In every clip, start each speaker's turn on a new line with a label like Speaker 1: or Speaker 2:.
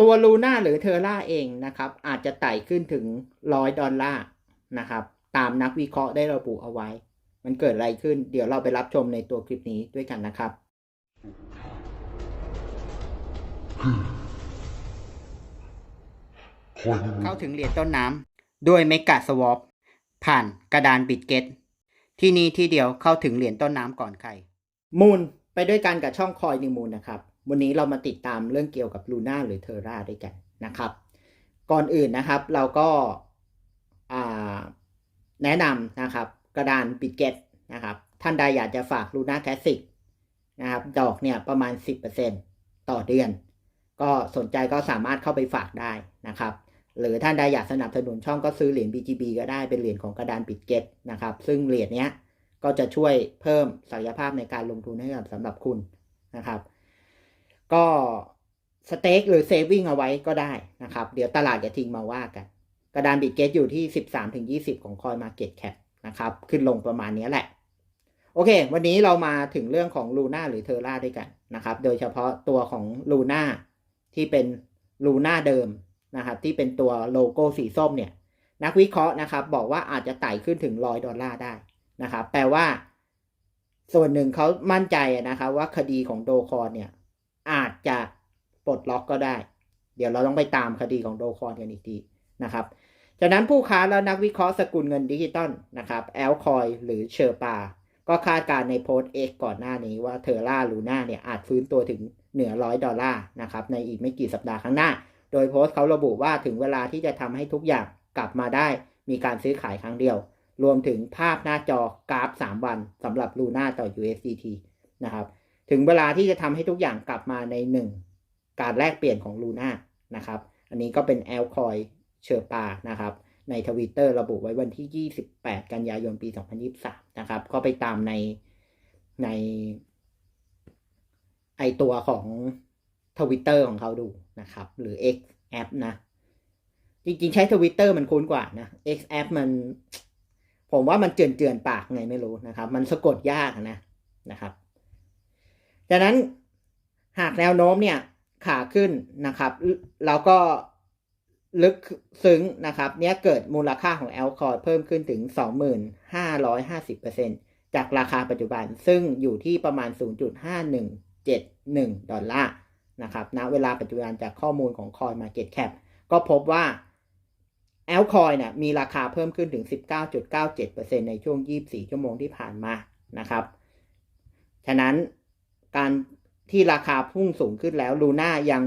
Speaker 1: ตัวลูน่าหรือเทอร่าเองนะครับ อาจจะไต่ขึ้นถึงร้อยดอลลาร์นะครับ ตามนักวิเคราะห์ได้ระบุเอาไว้ มันเกิดอะไรขึ้น เดี๋ยวเราไปรับชมในตัวคลิปนี้ด้วยกันนะครับ เข้าถึงเหรียญต้นน้ำด้วยเมกะสวอปผ่านกระดานบิดเกตที่นี่ที่เดียวเข้าถึงเหรียญต้นน้ำก่อนใคร มูลไปด้วยกันกับช่องคอยนิวมูลนะครับ วันนี้เรามาติดตามเรื่องเกี่ยวกับลูน่าหรือเทอร่าด้วยกันนะครับ ก่อนอื่นนะครับเราก็แนะนำนะครับกระดานบิดเกตนะครับท่านใดอยากจะฝากลูน่าแคสสิกนะครับดอกเนี่ยประมาณ 10%ต่อเดือน ก็สนใจก็สามารถเข้าไปฝากได้นะครับ หรือท่านใดอยากสนับสนุนช่องก็ซื้อเหรียญ BGB ก็ได้เป็นเหรียญของกระดานปิดเก็ตนะครับ ซึ่งเหรียญเนี้ยก็จะช่วยเพิ่มศักยภาพในการลงทุนให้กับสำหรับคุณนะครับ ก็สเต็กหรือเซฟวิ่งเอาไว้ก็ได้นะครับ เดี๋ยวตลาดจะทิ้งมาว่ากัน กระดานบิตเกตอยู่ที่ 13-20 ของคอยมาเก็ตแคปนะครับ ขึ้นลงประมาณนี้แหละ โอเค วันนี้เรามาถึงเรื่องของลูน่าหรือเทอร่าด้วยกันนะครับ โดยเฉพาะตัวของลูน่าที่เป็นลูน่าเดิมนะครับที่เป็นตัวโลโก้สีส้มเนี่ย นักวิเคราะห์นะครับ บอกว่าอาจจะไต่ขึ้นถึงร้อยดอลลาร์ได้นะครับ แปลว่า ส่วนหนึ่งเขามั่นใจนะครับ ว่าคดีของโดคอนเนี่ย จะปลดล็อกก็ได้ เดี๋ยวเราต้องไปตามคดีของโดคอนกันอีกทีนะครับ จากนั้นผู้ค้าและนักวิเคราะห์สกุลเงินดิจิตอลนะครับแอลคอยหรือเชอร์ปา ก็คาดการณ์ในโพสต์เอกก่อนหน้านี้ว่าเทอร่าลูน่าเนี่ยอาจฟื้นตัวถึงเหนือร้อยดอลลาร์นะครับในอีกไม่กี่สัปดาห์ข้างหน้า โดยโพสต์เขาระบุว่าถึงเวลาที่จะทำให้ทุกอย่างกลับมาได้มีการซื้อขายครั้งเดียว รวมถึงภาพหน้าจอกราฟ 3 วันสำหรับลูน่าต่อ USDT นะครับ ถึงเวลาที่จะทำให้ทุกอย่างกลับมาใน 1 การแลกเปลี่ยนของลูน่านะครับ อันนี้ก็เป็นแอลคอยเชอร์ปานะครับ ในทวิตเตอร์ระบุไว้วันที่ 28 กันยายนปี 2023 นะครับ ก็ไปตามในใน ไอตัวของทวิตเตอร์ของเขาดูนะครับ หรือ X App นะ จริงๆ ใช้ทวิตเตอร์มันคุ้นกว่านะ X App มัน ผมว่ามันเจือนเจือนปากไงไม่รู้นะครับ มันสะกดยากนะนะครับ จากนั้นหากแนวโน้มเนี่ยขาขึ้นนะครับ แล้วก็ลึกซึ้งนะครับ เนี้ยเกิดมูลค่าของแอลคอร์เพิ่มขึ้นถึง 2,550%จากราคาปัจจุบันซึ่งอยู่ที่ประมาณ 0.5171 ดอลลาร์นะครับณนะเวลาปัจจุบันจากข้อมูลของ Coin Market Cap ก็พบว่าแอลคอยเนี่ยมีราคาเพิ่มขึ้นถึง 19.97%ในช่วง 24 ชั่วโมงที่ผ่านมานะครับ ฉะนั้น การที่ราคาพุ่งสูงขึ้นแล้วลูน่ายัง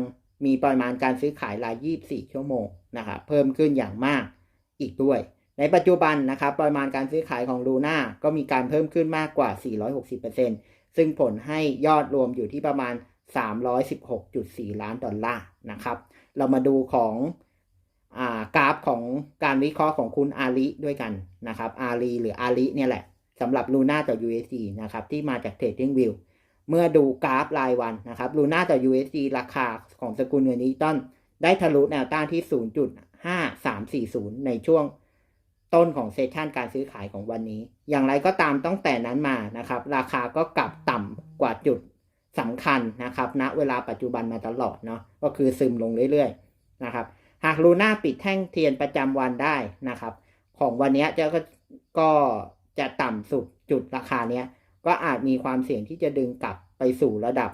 Speaker 1: มีปริมาณการซื้อขายราย 24 ชั่วโมงนะครับเพิ่มขึ้นอย่างมากอีกด้วย ในปัจจุบันนะครับปริมาณการซื้อขายของลูน่าก็มีการเพิ่มขึ้นมากกว่า 460%ซึ่งผลให้ยอดรวมอยู่ที่ประมาณ 316.4 ล้านดอลลาร์นะครับ เรามาดูของอกราฟของการวิเคราะห์ของคุณอาลีด้วยกันนะครับอาลีหรืออาลีเนี่ยแหละสำหรับลูน่าต่อ USD นะครับที่มาจาก Trading View เมื่อดูกราฟรายวันนะครับลูน่าต่อ USD ราคาของสกุลเงินดิจิตอลได้ทะลุแนวต้านที่ 0.5340 ในช่วงต้นของเซสชันการซื้อขายของวันนี้ อย่างไรก็ตามตั้งแต่นั้นมานะครับ ราคาก็กลับต่ำกว่าจุดสำคัญนะครับณนะเวลาปัจจุบันมาตลอดเนาะก็คือซึมลงเรื่อยๆนะครับ หากลูน่าปิดแท่งเทียนประจำวันได้นะครับ ของวันนี้จะก็ก็จะต่ำสุดจุดราคาเนี้ย ก็อาจมีความเสี่ยงที่จะดึงกลับไปสู่ระดับ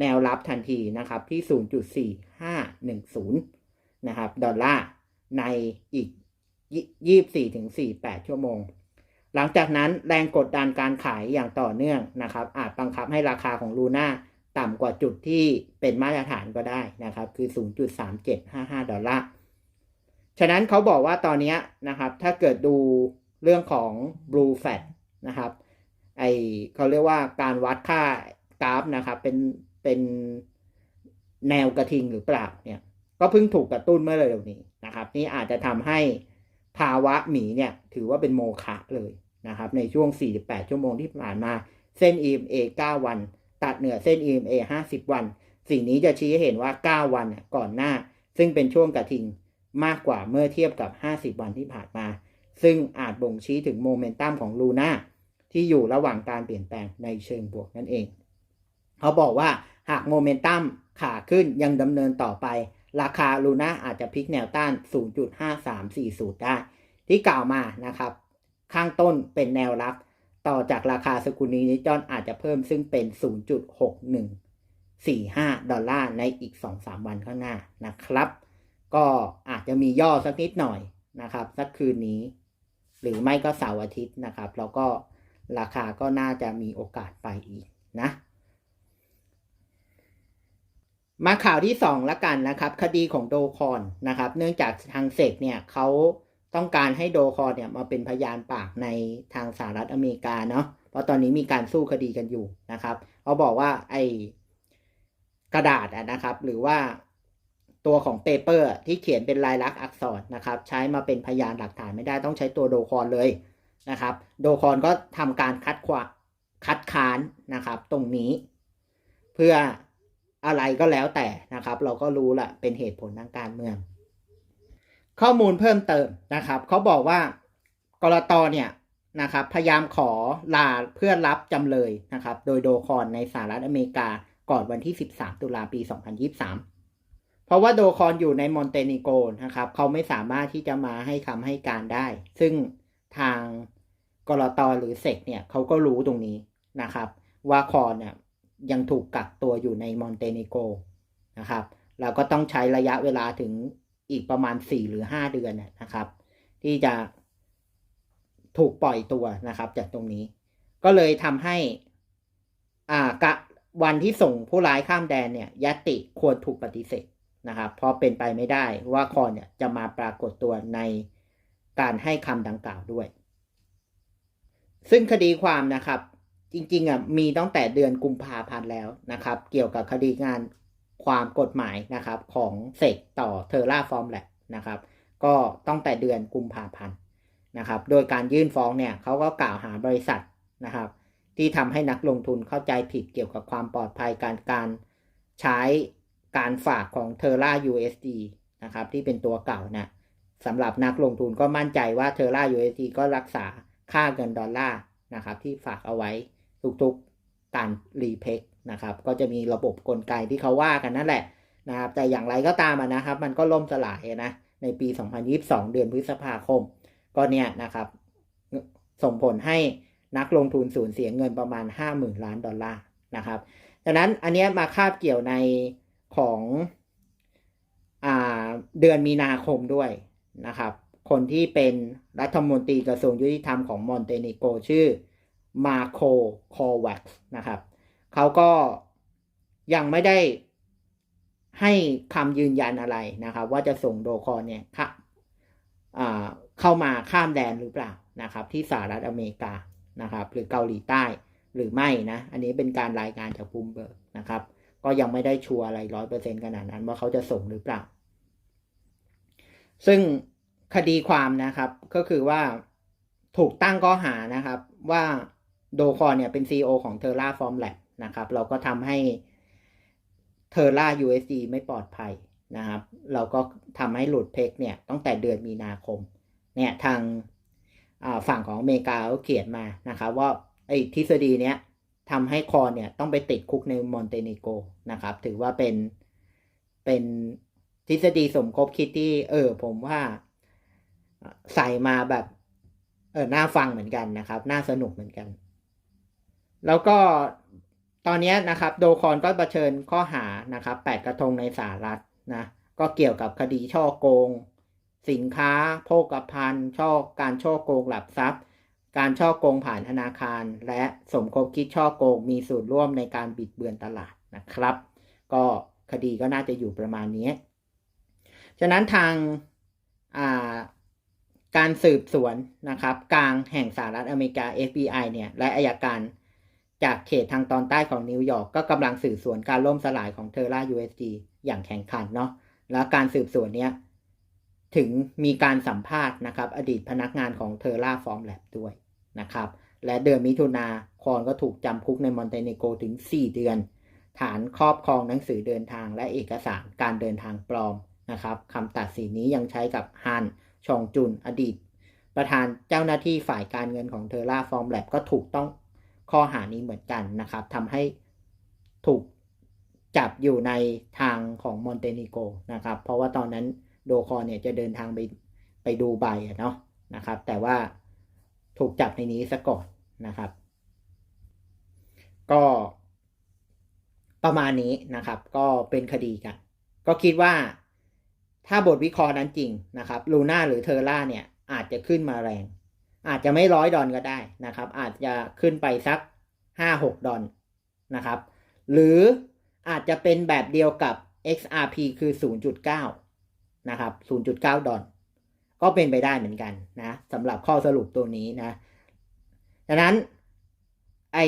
Speaker 1: แนวรับทันทีนะครับที่ 0.4510 นะครับดอลลาร์ในอีก 24-48 ชั่วโมง หลังจากนั้นแรงกดดันการขายอย่างต่อเนื่องนะครับ อาจบังคับให้ราคาของลูน่าต่ำกว่าจุดที่เป็นมาตรฐานก็ได้นะครับ คือ 0.3755 ดอลลาร์ ฉะนั้นเขาบอกว่าตอนนี้นะครับ ถ้าเกิดดูเรื่องของ Blue Fat นะครับ ไอเขาเรียกว่าการวัดค่ากราฟนะครับ เป็นเป็นแนวกระทิงหรือเปล่าเนี่ยก็เพิ่งถูกกระตุ้นเมื่อเร็วนี้นะครับ นี่อาจจะทำให้ภาวะหมีเนี่ยถือว่าเป็นโมฆะเลยนะครับ ในช่วง 48 ชั่วโมงที่ผ่านมาเส้น EMA 9 วัน ตัดเหนือเส้น EMA 50 วัน สิ่งนี้จะชี้ให้เห็นว่า 9 วันก่อนหน้า ซึ่งเป็นช่วงกระทิงมากกว่าเมื่อเทียบกับ 50 วันที่ผ่านมา ซึ่งอาจบ่งชี้ถึงโมเมนตัมของลูน่า ที่อยู่ระหว่างการเปลี่ยนแปลงในเชิงบวกนั่นเอง เขาบอกว่าหากโมเมนตัมขาขึ้นยังดำเนินต่อไป ราคาลูน่าอาจจะพลิกแนวต้าน 0.5340 ได้ ที่กล่าวมานะครับ ข้างต้นเป็นแนวรับ ต่อจากราคาสกุลนี้นิจอนอาจจะเพิ่มซึ่งเป็น 0.6145 ดอลลาร์ในอีก 2-3 วันข้างหน้านะครับ ก็อาจจะมีย่อสักนิดหน่อยนะครับ สักคืนนี้ หรือไม่ก็เสาร์อาทิตย์นะครับ แล้วก็ ราคาก็น่าจะมีโอกาสไปอีกนะ มาข่าวที่2ละกันนะครับ คดีของโดคอนนะครับ เนื่องจากทางเซกเนี่ยเขาต้องการให้โดคอนเนี่ยมาเป็นพยานปากในทางสหรัฐอเมริกาเนาะเพราะตอนนี้มีการสู้คดีกันอยู่นะครับเขาบอกว่าไอ้กระดาษนะครับ หรือว่าตัวของเปเปอร์ที่เขียนเป็นลายลักษณ์อักษรนะครับ ใช้มาเป็นพยานหลักฐานไม่ได้ต้องใช้ตัวโดคอนเลย นะครับ โดคอนก็ทำการคัดขวาคัดค้านนะครับ ตรงนี้ เพื่ออะไรก็แล้วแต่นะครับ เราก็รู้ละเป็นเหตุผลทางการเมือง ข้อมูลเพิ่มเติมนะครับเขาบอกว่ากรตเนี่ยนะครับ พยายามขอลาเพื่อรับจำเลยนะครับ โดยโดคอนในสหรัฐอเมริกาก่อนวันที่ 13 ตุลาปี 2023 เพราะว่าโดคอนอยู่ในมอนเตเนโกนะครับ เขาไม่สามารถที่จะมาให้คำให้การได้ ซึ่ง ทางกรตหรือเซกเนี่ยเขาก็รู้ตรงนี้นะครับ ว่าคอนเนี่ยยังถูกกักตัวอยู่ในมอนเตเนโกนะครับเราก็ต้องใช้ระยะเวลาถึงอีกประมาณ 4 หรือ 5 เดือนนะครับ ที่จะถูกปล่อยตัวนะครับจากตรงนี้ ก็เลยทำให้อ่ากะวันที่ส่งผู้ร้ายข้ามแดนเนี่ยยติควรถูกปฏิเสธนะครับ เพราะเป็นไปไม่ได้ว่าคอนเนี่ยจะมาปรากฏตัวใน การให้คำดังกล่าวด้วย ซึ่งคดีความนะครับจริงๆอะมีตั้งแต่เดือนกุมภาพันธ์แล้วนะครับ เกี่ยวกับคดีงานความกฎหมายนะครับของเสกต่อเทอร่าฟอร์มแหละนะครับ ก็ตั้งแต่เดือนกุมภาพันธ์นะครับ โดยการยื่นฟ้องเนี่ยเขาก็กล่าวหาบริษัทนะครับ ที่ทำให้นักลงทุนเข้าใจผิดเกี่ยวกับความปลอดภัยการการใช้การฝากของเทอร่า USD นะครับที่เป็นตัวเก่านะ สำหรับนักลงทุนก็มั่นใจว่าเทอร่า USD ก็รักษาค่าเงินดอลลาร์นะครับที่ฝากเอาไว้ทุกๆการรีเพกนะครับก็จะมีระบบกลไกที่เขาว่ากันนั่นแหละนะครับแต่อย่างไรก็ตามนะครับ มันก็ล่มสลายนะในปี 2022 เดือนพฤษภาคม ก็เนี่ยนะครับ ส่งผลให้นักลงทุนสูญเสียเงินประมาณ 50,000 ล้านดอลลาร์นะครับดังนั้นอันนี้มาคาบเกี่ยวในของอเดือนมีนาคมด้วย นะครับ คนที่เป็นรัฐมนตรีกระทรวงยุติธรรมของมอนเตเนโกชื่อมาโคคอวักนะครับเขาก็ยังไม่ได้ให้คำยืนยันอะไรนะครับ ว่าจะส่งโดคอนเนี่ยเข้ามาข้ามแดนหรือเปล่านะครับ ที่สหรัฐอเมริกานะครับ หรือเกาหลีใต้หรือไม่นะ อันนี้เป็นการรายงานจากบูมเบิร์กนะครับ ก็ยังไม่ได้ชัวร์อะไรร้อยเปอร์เซ็นขนาดนั้นว่าเขาจะส่งหรือเปล่า ซึ่ง คดีความนะครับ ก็คือว่าถูกตั้งข้อหานะครับ ว่าโดคอนเนี่ยเป็น CEO ของ Terra Form Lab นะครับ เราก็ทำให้ Terra USD ไม่ปลอดภัยนะครับ เราก็ทำให้หลุดเพกเนี่ยตั้งแต่เดือนมีนาคม เนี่ยทางฝั่งของอเมริกาเขาเขียนมานะครับ ว่าไอ้ทฤษฎีเนี้ยทำให้คอนเนี่ยต้องไปติดคุกในมอนเตเนโกนะครับ ถือว่าเป็นเป็นทฤษฎีสมคบคิดที่เออผมว่า ใส่มาแบบเออน่าฟังเหมือนกันนะครับ น่าสนุกเหมือนกัน แล้วก็ตอนนี้นะครับ โดคอนก็เผชิญข้อหานะครับแปดกระทงในสหรัฐนะก็เกี่ยวกับคดีช่อโกง สินค้า โภคภัณฑ์ช่อการช่อโกงหลับทรัพย์ การช่อโกงผ่านธนาคาร และสมคบคิดช่อโกงมีส่วนร่วมในการบิดเบือนตลาดนะครับ ก็คดีก็น่าจะอยู่ประมาณนี้ ฉะนั้นทางอ่า การสืบสวนนะครับ กลางแห่งสหรัฐอเมริกา FBI เนี่ยและอายการจากเขตทางตอนใต้ของนิวยอร์กก็กำลังสืบสวนการล่มสลายของเทอร่า USD อย่างแข่งขันเนาะแล้วการสืบสวนเนี้ยถึงมีการสัมภาษณ์นะครับ อดีตพนักงานของเทอร่าฟอร์มแลบด้วยนะครับ และเดือนมิถุนาคอนก็ถูกจำคุกในมอนเตเนโกถึง 4 เดือน ฐานครอบครองหนังสือเดินทางและเอกสารการเดินทางปลอมนะครับคำตัดสินนี้ยังใช้กับฮัน ชองจุนอดีต ประธานเจ้าหน้าที่ฝ่ายการเงินของเทอร่าฟอร์มแลบก็ถูกต้องข้อหานี้เหมือนกันนะครับทำให้ถูกจับอยู่ในทางของมอนเตเนโกนะครับ เพราะว่าตอนนั้นโดคอเนี่ยจะเดินทางไปไปดูใบเนาะนะครับ แต่ว่าถูกจับในนี้ซะก่อนนะครับ ก็ประมาณนี้นะครับ ก็เป็นคดีกัน ก็คิดว่า ถ้าบทวิเคราะห์นั้นจริงนะครับลูน่าหรือเทอร่าเนี่ยอาจจะขึ้นมาแรง อาจจะไม่ร้อยดอนก็ได้นะครับ อาจจะขึ้นไปสักห้าหกดอนนะครับ หรืออาจจะเป็นแบบเดียวกับ XRP คือ 0.9 นะครับ 0.9 ดอน ก็เป็นไปได้เหมือนกันนะสำหรับข้อสรุปตัวนี้นะดังนั้นไอ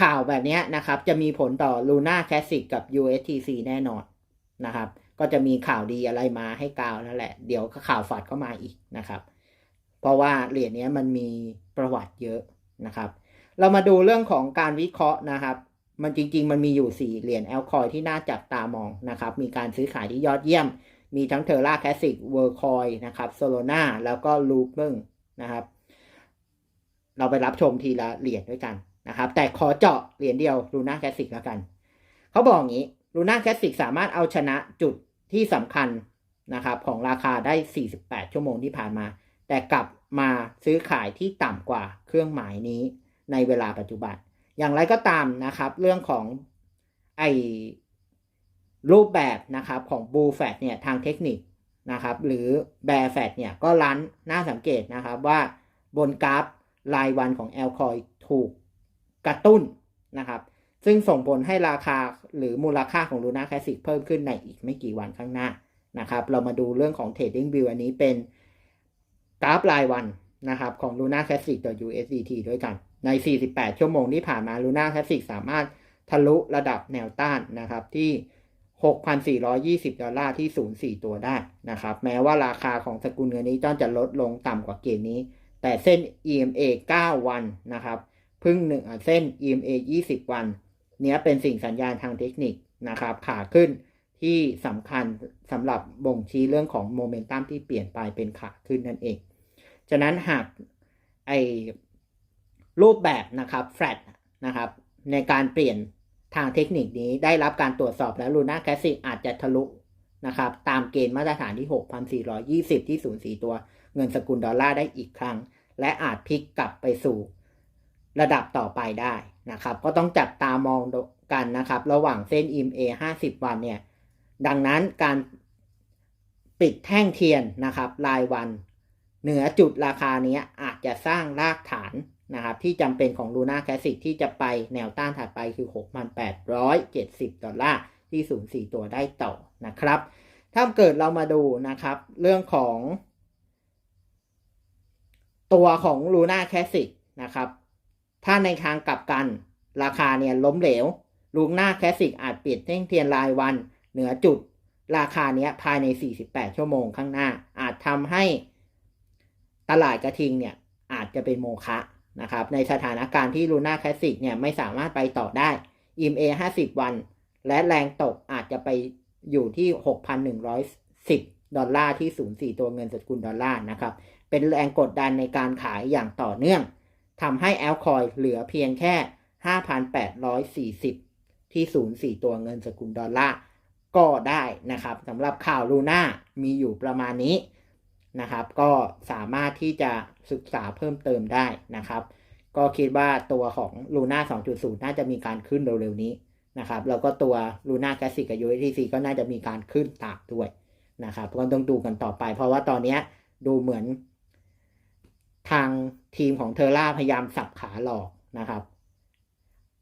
Speaker 1: ข่าวแบบนี้นะครับ จะมีผลต่อ Luna Classic กับ USTC แน่นอนนะครับ ก็จะมีข่าวดีอะไรมาให้กาวนั่นแหละ เดี๋ยวข่าวฝัดก็มาอีกนะครับ เพราะว่าเหรียญนี้มันมีประวัติเยอะนะครับ เรามาดูเรื่องของการวิเคราะห์นะครับ มันจริง ๆ มันมีอยู่ 4 เหรียญแอลคอยที่น่าจับตามองนะครับ มีการซื้อขายที่ยอดเยี่ยม มีทั้งเทอร่าแคสสิกเวอร์คอยนะครับโซโลนาแล้วก็ลูปเบิงนะครับ เราไปรับชมทีละเหรียญด้วยกันนะครับ แต่ขอเจาะเหรียญเดียวลูน่าแคสสิกแล้วกัน เขาบอกอย่างนี้ลูน่าแคสสิกสามารถเอาชนะจุด ที่สำคัญนะครับของราคาได้ 48 ชั่วโมงที่ผ่านมา แต่กลับมาซื้อขายที่ต่ำกว่าเครื่องหมายนี้ในเวลาปัจจุบัน อย่างไรก็ตามนะครับเรื่องของไอรูปแบบนะครับของบูแฟตเนี่ยทางเทคนิคนะครับหรือแบร์แฟตเนี่ยก็ลันน่าสังเกตนะครับว่าบนกราฟรายวันของแอลคอยถูกกระตุ้นนะครับ ซึ่งส่งผลให้ราคาหรือมูลค่าของ Luna Classic เพิ่มขึ้นในอีกไม่กี่วันข้างหน้านะครับ เรามาดูเรื่องของ Trading View อันนี้เป็นกราฟรายวันนะครับของ Luna Classic ต่อ USDT ด้วยกัน ใน 48 ชั่วโมงที่ผ่านมา Luna Classic สามารถทะลุระดับแนวต้านนะครับที่ 6,420 ดอลลาร์ที่ 0.4 ตัวได้นะครับ แม้ว่าราคาของสกุลเงินนี้จ้อนจะลดลงต่ำกว่าเกณฑ์นี้ แต่เส้น EMA 9 วันนะครับ พึ่งหนึ่งเส้น EMA 20 วัน เนี้ยเป็นสิ่งสัญญาณทางเทคนิคนะครับ ขาขึ้นที่สำคัญสำหรับบ่งชี้เรื่องของโมเมนตัมที่เปลี่ยนไปเป็นขาขึ้นนั่นเอง ฉะนั้นหากไอรูปแบบนะครับ flat นะครับในการเปลี่ยนทางเทคนิคนี้ได้รับการตรวจสอบแล้วลูน่าแคสซิกอาจจะทะลุนะครับตามเกณฑ์มาตรฐานที่ 6,420 ที่ 0.4 ตัวเงินสกุลดอลลาร์ได้อีกครั้ง และอาจพลิกกลับไปสู่ ระดับต่อไปได้นะครับ ก็ต้องจับตามองกันนะครับ ระหว่างเส้น EMA 50 วันเนี่ย ดังนั้นการปิดแท่งเทียนนะครับ รายวันเหนือจุดราคานี้อาจจะสร้างรากฐานนะครับ ที่จำเป็นของ Luna Classic ที่จะไปแนวต้านถัดไปคือ 6,870 ดอลลาร์ที่สูง4ตัวได้ต่อนะครับ ถ้าเกิดเรามาดูนะครับ เรื่องของ ตัวของ Luna Classic นะครับ ถ้าในทางกลับกัน ราคาเนี่ยล้มเหลว Luna Classic อาจเปลี่ยนเท่งเทียนรายวันเหนือจุด ราคาเนี้ยภายใน 48 ชั่วโมงข้างหน้า อาจทำให้ตลาดกระทิงเนี่ยอาจจะเป็นโมฆะนะครับ ในสถานการณ์ที่ Luna Classic เนี่ยไม่สามารถไปต่อได้ EMA 50 วัน และแรงตกอาจจะไปอยู่ที่ 6,110 ดอลลาร์ที่ 0.4 ตัวเงินสกุลดอลลาร์นะครับ เป็นแรงกดดันในการขายอย่างต่อเนื่อง ทำให้แอลคอยเหลือเพียงแค่ 5,840 ที่0.4ตัวเงินสกุลดอลลาร์ก็ได้นะครับสำหรับข่าวลูน่ามีอยู่ประมาณนี้นะครับ ก็สามารถที่จะศึกษาเพิ่มเติมได้นะครับ ก็คิดว่าตัวของลูน่า2.0 น่าจะมีการขึ้นเร็วๆนี้นะครับ แล้วก็ตัวลูน่าแคสสิกกับ USDC ก็น่าจะมีการขึ้นตามด้วยนะครับก็ต้องดูกันต่อไป เพราะว่าตอนนี้ดูเหมือนางทีมของเทอร่าพยายามสับขาหลอกนะครับ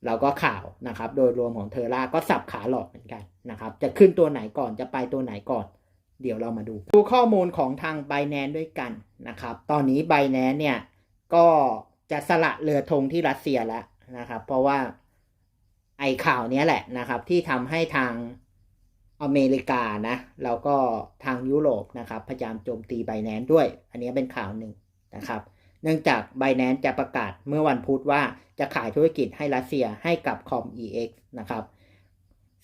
Speaker 1: แล้วก็ข่าวนะครับ โดยรวมของเทอร่าก็สับขาหลอกเหมือนกันนะครับ จะขึ้นตัวไหนก่อนจะไปตัวไหนก่อน เดี๋ยวเรามาดู ดูข้อมูลของทาง b บแนนด้วยกันนะครับ ตอนนี้ b บแนนเนี่ยก็จะสละเรือธงที่รัสเซียแล้วนะครับ เพราะว่าไอข่าวนี้แหละนะครับ ที่ทำให้ทางอเมริกานะแล้วก็ทางยุโรปนะครับพยายามโจมตี b บแนนด้วย อันนี้เป็นข่าวหนึ่งนะครับ เนื่องจาก b บแนนจะประกาศเมื่อวันพุธว่าจะขายธุรกิจให้รัสเซียให้กับ ComEX นะครับ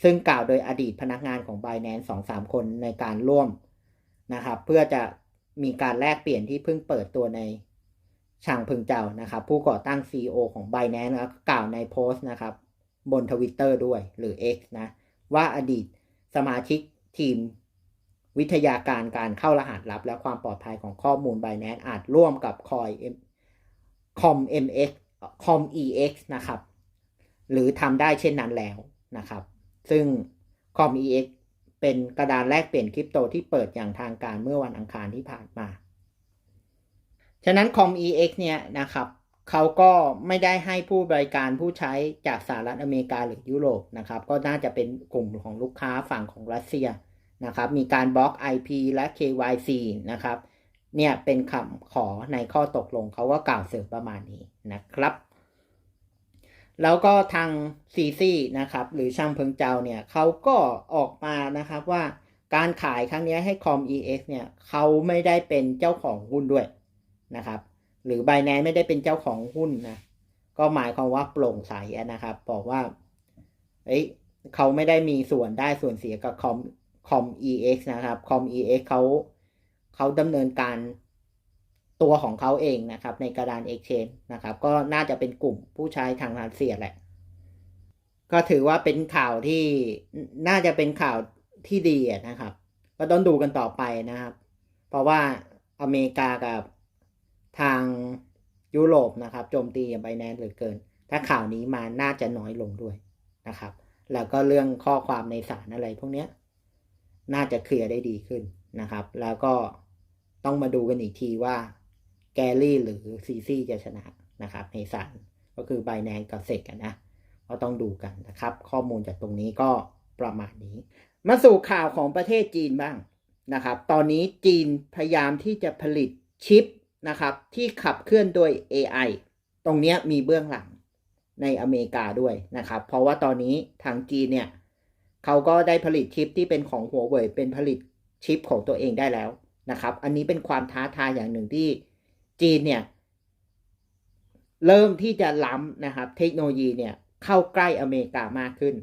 Speaker 1: ซึ่งกล่าวโดยอดีตพนักงานของ b บแนนสองสามคนในการร่วมนะครับ เพื่อจะมีการแลกเปลี่ยนที่เพิ่งเปิดตัวในชางพึงเจ้านะครับ ผู้ก่อตั้ง CEO ของ b บแนนนะกล่าวในโพสต์นะครับ บนทวิตเตอร์ด้วยหรือ X นะ ว่าอดีตสมาชิกทีม วิทยาการการเข้ารหัสลับ และความปลอดภัยของข้อมูล Binance อาจร่วมกับคอย com mx com ex นะครับ หรือทำได้เช่นนั้นแล้วนะครับ ซึ่ง com ex เป็นกระดานแลกเปลี่ยนคริปโตที่เปิดอย่างทางการเมื่อวันอังคารที่ผ่านมา ฉะนั้น com ex เนี่ยนะครับเขาก็ไม่ได้ให้ผู้บริการผู้ใช้จากสหรัฐอเมริกาหรือยุโรปนะครับ ก็น่าจะเป็นกลุ่มของลูกค้าฝั่งของรัสเซีย นะครับ มีการบล็อก IP และ KYC นะครับ เนี่ยเป็นคำขอในข้อตกลงเขาก็กล่าวเสริมประมาณนี้นะครับ แล้วก็ทางซีซีนะครับ หรือช่างเพิงเจ้าเนี่ยเขาก็ออกมานะครับว่าการขายครั้งนี้ให้คอม EX เนี่ยเขาไม่ได้เป็นเจ้าของหุ้นด้วยนะครับ หรือ b บแนนไม่ได้เป็นเจ้าของหุ้นนะก็หมายความว่าโปร่งใสนะครับ บอกว่าเอ้ยเขาไม่ได้มีส่วนได้ส่วนเสียกับคอม คอม EX นะครับคอม EX เขาเขาดำเนินการตัวของเขาเองนะครับ ในกระดาน Exchange นะครับ ก็น่าจะเป็นกลุ่มผู้ใช้ทางรัสเซียแหละ ก็ถือว่าเป็นข่าวที่น่าจะเป็นข่าวที่ดีนะครับ ก็ต้องดูกันต่อไปนะครับ เพราะว่าอเมริกากับทางยุโรปนะครับโจมตีอย่างไบแนนเหลือเกิน ถ้าข่าวนี้มาน่าจะน้อยลงด้วยนะครับ แล้วก็เรื่องข้อความในสารอะไรพวกเนี้ย น่าจะเคลียร์ได้ดีขึ้นนะครับ แล้วก็ต้องมาดูกันอีกทีว่าแกลลี่หรือซีซีจะชนะนะครับในศาลก็คือไบแนนกับเซกกันนะก็ต้องดูกันนะครับ ข้อมูลจากตรงนี้ก็ประมาณนี้ มาสู่ข่าวของประเทศจีนบ้างนะครับ ตอนนี้จีนพยายามที่จะผลิตชิปนะครับที่ขับเคลื่อนโดย AI ตรงนี้มีเบื้องหลังในอเมริกาด้วยนะครับ เพราะว่าตอนนี้ทางจีนเนี่ย เขาก็ได้ผลิตชิปที่เป็นของหัวเว่ยเป็นผลิตชิปของตัวเองได้แล้วนะครับ อันนี้เป็นความท้าทายอย่างหนึ่งที่จีนเนี่ยเริ่มที่จะล้ำนะครับ เทคโนโลยีเนี่ยเข้าใกล้อเมริกามากขึ้น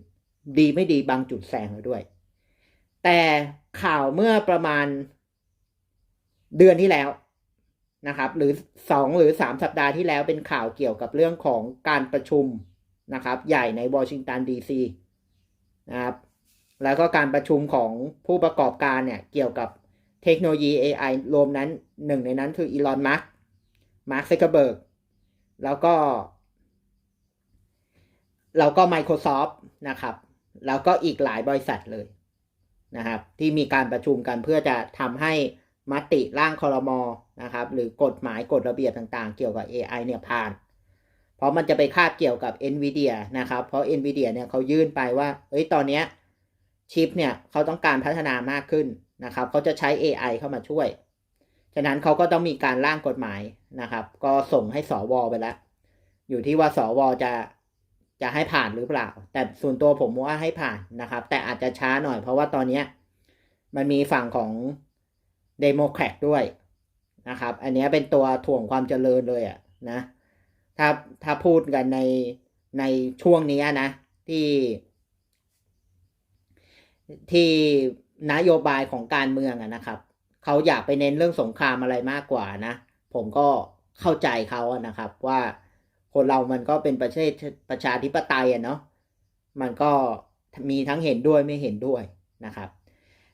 Speaker 1: ดีไม่ดีบางจุดแซงแล้วด้วย แต่ข่าวเมื่อประมาณเดือนที่แล้วนะครับ หรือสองหรือสามสัปดาห์ที่แล้วเป็นข่าวเกี่ยวกับเรื่องของการประชุมนะครับ ใหญ่ในวอชิงตันดีซีนะครับ แล้วก็การประชุมของผู้ประกอบการเนี่ย เกี่ยวกับเทคโนโลยี AI รวมนั้นหนึ่งในนั้นคืออีลอนมัสก์มาร์คเซกเบิร์กแล้วก็ แล้วก็ Microsoft นะครับ แล้วก็อีกหลายบริษัทเลยนะครับ ที่มีการประชุมกันเพื่อจะทำให้มติร่างคอรมอนะครับ หรือกฎหมายกฎระเบียบต่างๆ เกี่ยวกับ AI เนี่ยผ่าน เพราะมันจะไปคาดเกี่ยวกับ NVIDIA นะครับ เพราะ NVIDIA เนี่ยเขายื่นไปว่า เอ้ย ตอนเนี้ย ชิปเนี่ยเขาต้องการพัฒนามากขึ้นนะครับเขาจะใช้ AI เข้ามาช่วย ฉะนั้นเขาก็ต้องมีการร่างกฎหมายนะครับ ก็ส่งให้สวไปแล้ว อยู่ที่ว่าสวจะจะให้ผ่านหรือเปล่า แต่ส่วนตัวผมว่าให้ผ่านนะครับ แต่อาจจะช้าหน่อยเพราะว่าตอนนี้มันมีฝั่งของเดโมแครตด้วยนะครับ อันนี้เป็นตัวถ่วงความเจริญเลยอะนะ ถ้าถ้าพูดกันในในช่วงนี้นะ ที่ ที่นโยบายของการเมืองอะนะครับเขาอยากไปเน้นเรื่องสงครามอะไรมากกว่านะ ผมก็เข้าใจเขาอะนะครับว่าคนเรามันก็เป็นประเทศประชาธิปไตยอะเนาะมันก็มีทั้งเห็นด้วยไม่เห็นด้วยนะครับ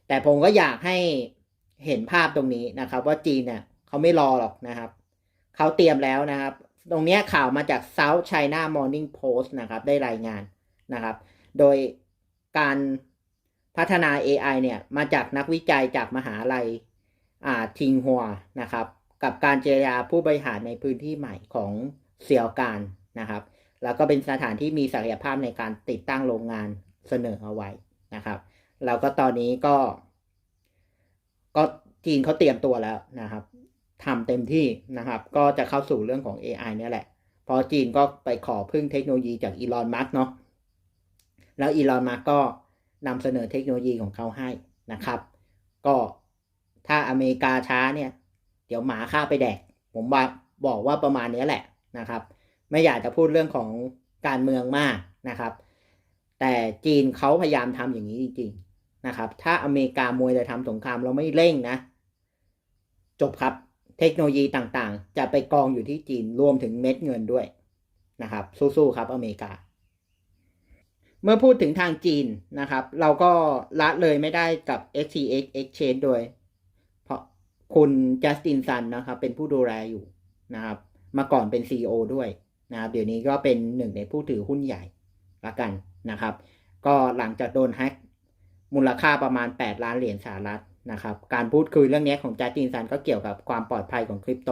Speaker 1: แต่ผมก็อยากให้เห็นภาพตรงนี้นะครับ ว่าจีนเนี่ยเขาไม่รอหรอกนะครับเขาเตรียมแล้วนะครับ ตรงนี้ข่าวมาจาก South China Morning Post นะครับ ได้รายงานนะครับ โดยการ พัฒนา AI เนี่ยมาจากนักวิจัยจากมหาลัยอาทิงหัวนะครับ กับการเจรจาผู้บริหารในพื้นที่ใหม่ของเสี่ยวการนะครับ แล้วก็เป็นสถานที่มีศักยภาพในการติดตั้งโรงงานเสนอเอาไว้นะครับ แล้วก็ตอนนี้ก็ ก็จีนเขาเตรียมตัวแล้วนะครับทำเต็มที่นะครับ ก็จะเข้าสู่เรื่องของ AI เนี่ยแหละพราะจีนก็ไปขอพึ่งเทคโนโลยีจากอีลอน มัสเนาะ แล้วอีลอน มัสก็ นำเสนอเทคโนโลยีของเขาให้นะครับ ก็ถ้าอเมริกาช้าเนี่ย เดี๋ยวหมาฆ่าไปแดก ผมบอกบอกว่าประมาณนี้แหละนะครับ ไม่อยากจะพูดเรื่องของการเมืองมากนะครับ แต่จีนเขาพยายามทำอย่างนี้จริงๆนะครับ ถ้าอเมริกามวยจะทำสงครามเราไม่เร่งนะ จบครับเทคโนโลยีต่างๆ จะไปกองอยู่ที่จีนรวมถึงเม็ดเงินด้วยนะครับ สู้ๆครับอเมริกา เมื่อพูดถึงทางจีนนะครับ เราก็ละเลยไม่ได้กับ XTX Exchange โดย เพราะคุณจัสตินซันนะครับ เป็นผู้ดูแลอยู่นะครับ มาก่อนเป็น CEO ด้วยนะครับ เดี๋ยวนี้ก็เป็นหนึ่งในผู้ถือหุ้นใหญ่ละกันนะครับ ก็หลังจากโดนแฮ็กมูลค่าประมาณ 8 ล้านเหรียญสหรัฐนะครับ การพูดคุยเรื่องนี้ของจัสตินซันก็เกี่ยวกับความปลอดภัยของคริปโต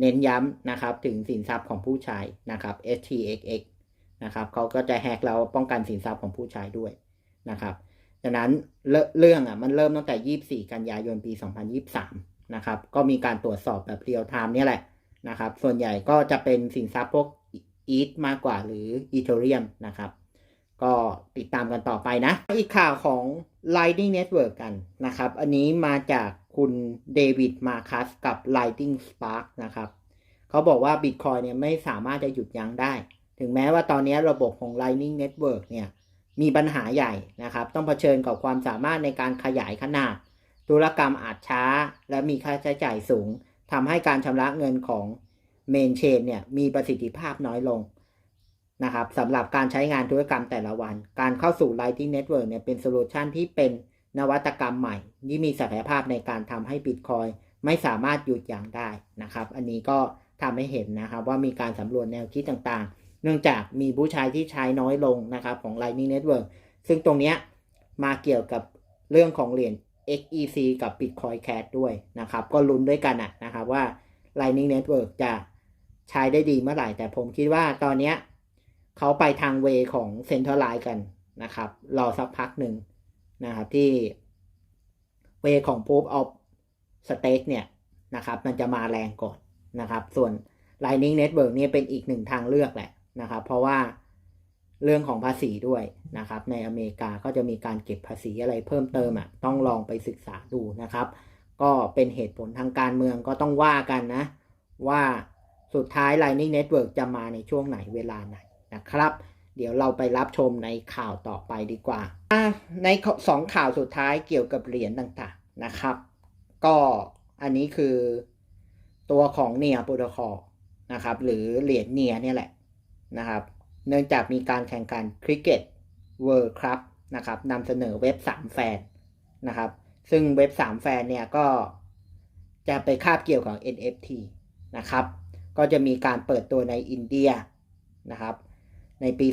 Speaker 1: เน้นย้ำนะครับถึงสินทรัพย์ของผู้ใช้นะครับ STXX นะครับเขาก็จะแฮกเราป้องกันสินทรัพย์ของผู้ใช้ด้วยนะครับดังนั้นเรื่องอะมันเริ่มตั้งแต่ 24 กันยายนปี 2023 นะครับ ก็มีการตรวจสอบแบบเรียลไทม์นี่แหละนะครับ ส่วนใหญ่ก็จะเป็นสินทรัพย์พวก ETH มากกว่าหรือ Ethereum นะครับ ก็ติดตามกันต่อไปนะ อีกข่าวของ Lightning Network กันนะครับ อันนี้มาจากคุณเดวิดมาคัสกับ Lightning Spark นะครับ เขาบอกว่า Bitcoin เนี่ยไม่สามารถจะหยุดยั้งได้ ถึงแม้ว่าตอนนี้ระบบของ Lightning Network เนี่ยมีปัญหาใหญ่นะครับ ต้องเผชิญกับความสามารถในการขยายขนาด ธุรกรรมอาจช้า และมีค่าใช้จ่ายสูงทำให้การชำระเงินของเมนเชนเนี่ยมีประสิทธิภาพน้อยลงนะครับสำหรับการใช้งานธุรกรรมแต่ละวัน การเข้าสู่ Lightning Network เนี่ยเป็นโซลูชันที่เป็นนวัตกรรมใหม่ ที่มีศักยภาพในการทำให้ Bitcoin ไม่สามารถหยุดยั้งได้นะครับ อันนี้ก็ทำให้เห็นนะครับว่ามีการสำรวจแนวคิดต่างๆ เนื่องจากมีผู้ใช้ที่ใช้น้อยลงนะครับของ Lightning Network ซึ่งตรงนี้มาเกี่ยวกับเรื่องของเหรียญ XEC กับ Bitcoin Cash ด้วยนะครับ ก็ลุ้นด้วยกันนะครับว่า Lightning Network จะใช้ได้ดีเมื่อไหร่ แต่ผมคิดว่าตอนนี้เขาไปทางเวของ Centralize กันนะครับ รอสักพักหนึ่งนะครับที่เวของ Proof of Stake เนี่ยนะครับ มันจะมาแรงก่อนนะครับ ส่วน Lightning Network เนี่ยเป็นอีกหนึ่งทางเลือกแหละ นะครับ เพราะว่าเรื่องของภาษีด้วยนะครับ ในอเมริกาก็จะมีการเก็บภาษีอะไรเพิ่มเติมอะต้องลองไปศึกษาดูนะครับ ก็เป็นเหตุผลทางการเมืองก็ต้องว่ากันนะ ว่าสุดท้าย Lightning Network จะมาในช่วงไหนเวลาไหนนะครับ เดี๋ยวเราไปรับชมในข่าวต่อไปดีกว่า ในสองข่าวสุดท้ายเกี่ยวกับเหรียญต่างๆนะครับ ก็อันนี้คือตัวของเนียโปรโตคอลนะครับ หรือเหรียญเนียเนี่ยแหละ นะครับ เนื่องจากมีการแข่งขันคริกเก็ตเวิร์ d ครับนะครับนำเสนอเว็บ 3 แฟนนะครับ ซึ่งเว็บ 3 แฟนเนี่ยก็จะไปคาบเกี่ยวกับ NFT นะครับ ก็จะมีการเปิดตัวในอินเดียนะครับ ในปี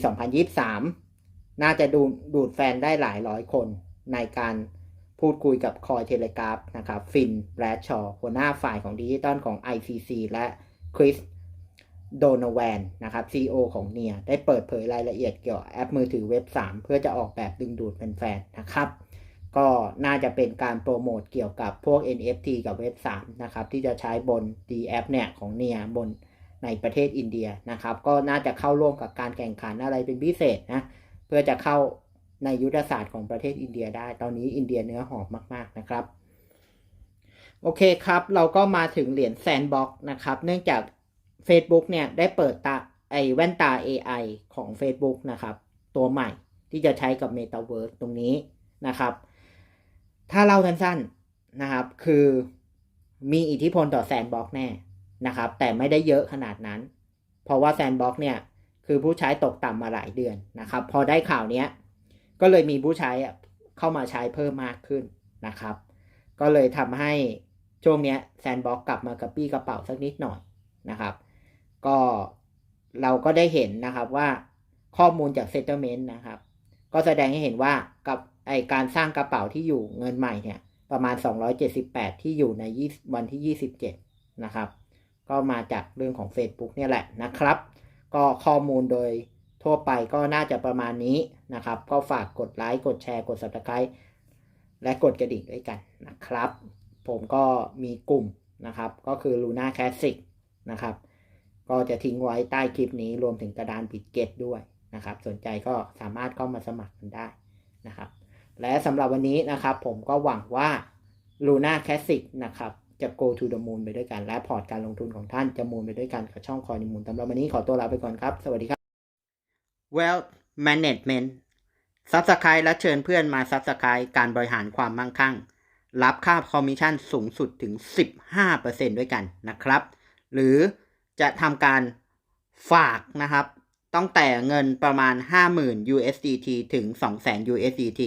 Speaker 1: 2023 น่าจะดูดูดแฟนได้หลายร้อยคนในการพูดคุยกับคอยเทเลกราฟนะครับ ฟินแบรดชอหัวหน้าฝ่ายของดิจิตอลของ ICC และคริส โดนแวนนะครับ CEO ของเนียได้เปิดเผยรายละเอียดเกี่ยวกับแอปมือถือเว็บ 3 เพื่อจะออกแบบดึงดูดแฟนๆนะครับ ก็น่าจะเป็นการโปรโมทเกี่ยวกับพวก NFT กับเว็บ 3 นะครับ ที่จะใช้บน D App เนี่ยของเนียบนในประเทศอินเดียนะครับ ก็น่าจะเข้าร่วมกับการแข่งขันอะไรเป็นพิเศษนะเพื่อจะเข้าในยุทธศาสตร์ของประเทศอินเดียได้ ตอนนี้อินเดียเนื้อหอมมาก ๆนะครับ โอเคครับ เราก็มาถึงเหรียญแซนบ็อกนะครับ เนื่องจาก Facebook เนี่ยได้เปิดตาไอแว่นตา AI ของ Facebook นะครับ ตัวใหม่ที่จะใช้กับ Metaverse ตรงนี้นะครับ ถ้าเล่าสั้นๆนะครับ คือมีอิทธิพลต่อแซนบ็อกแน่นะครับ แต่ไม่ได้เยอะขนาดนั้น เพราะว่าแซนบ็อกเนี่ย คือผู้ใช้ตกต่ำมาหลายเดือนนะครับ พอได้ข่าวนี้ก็เลยมีผู้ใช้เข้ามาใช้เพิ่มมากขึ้นนะครับ ก็เลยทำให้ช่วงนี้แซนบ็อกกลับมากระปี้กระเป๋าสักนิดหน่อยนะครับ ก็เราก็ได้เห็นนะครับว่าข้อมูลจากเซ t เ e อร์เมนต์นะครับ ก็แสดงให้เห็นว่ากับไอการสร้างกระเป๋าที่อยู่เงินใหม่เนี่ย ประมาณ 278 ที่อยู่ในวันที่ 27 นะครับ ก็มาจากเรื่องของ Facebook เนี่ยแหละนะครับ ก็ข้อมูลโดยทั่วไปก็น่าจะประมาณนี้นะครับ ก็ฝากกดไลค์กดแชร์กด subscribe และกดกระดิ่งด้วยกันนะครับ ผมก็มีกลุ่มนะครับ ก็คือ Luna Classic นะครับ ก็จะทิ้งไว้ใต้คลิปนี้รวมถึงกระดานปิดเกตด้วยนะครับ สนใจก็สามารถเข้ามาสมัครกันได้นะครับ และสำหรับวันนี้นะครับ ผมก็หวังว่า Luna Classic นะครับจะ go to the moon ไปด้วยกัน และพอร์ตการลงทุนของท่านจะมูนไปด้วยกันกับช่องคอยนิมูลสำหรับวันนี้ขอตัวลาไปก่อนครับ สวัสดีครับ Wealth Management Subscribe และเชิญเพื่อนมา Subscribe การบริหารความมั่งคั่ง รับค่าคอมมิชชั่นสูงสุดถึง 15%ด้วยกันนะครับ หรือ จะทำการฝากนะครับ ต้องแต่เงินประมาณ 50,000 USDT ถึง 200,000 USDT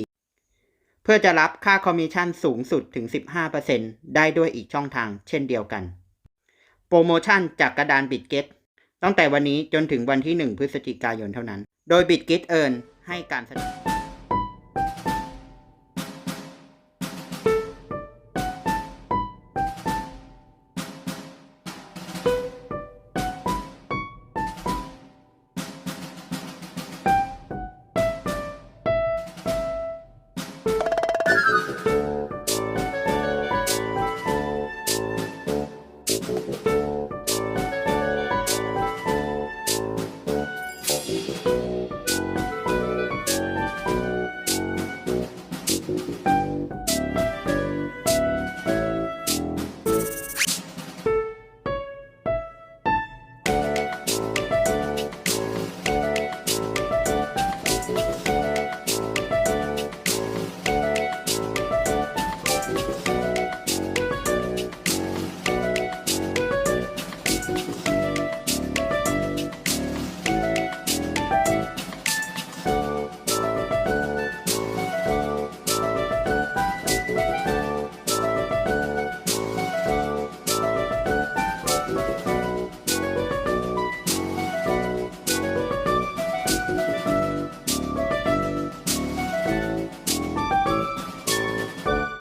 Speaker 1: เพื่อจะรับค่าคอมมิชชั่นสูงสุดถึง 15%ได้ด้วยอีกช่องทางเช่นเดียวกัน โปรโมชั่นจากกระดานบิตเกตตั้งแต่วันนี้จนถึงวันที่ 1 พฤศจิกายนเท่านั้น โดยบิตเกตเอิร์นให้การสนับสนุน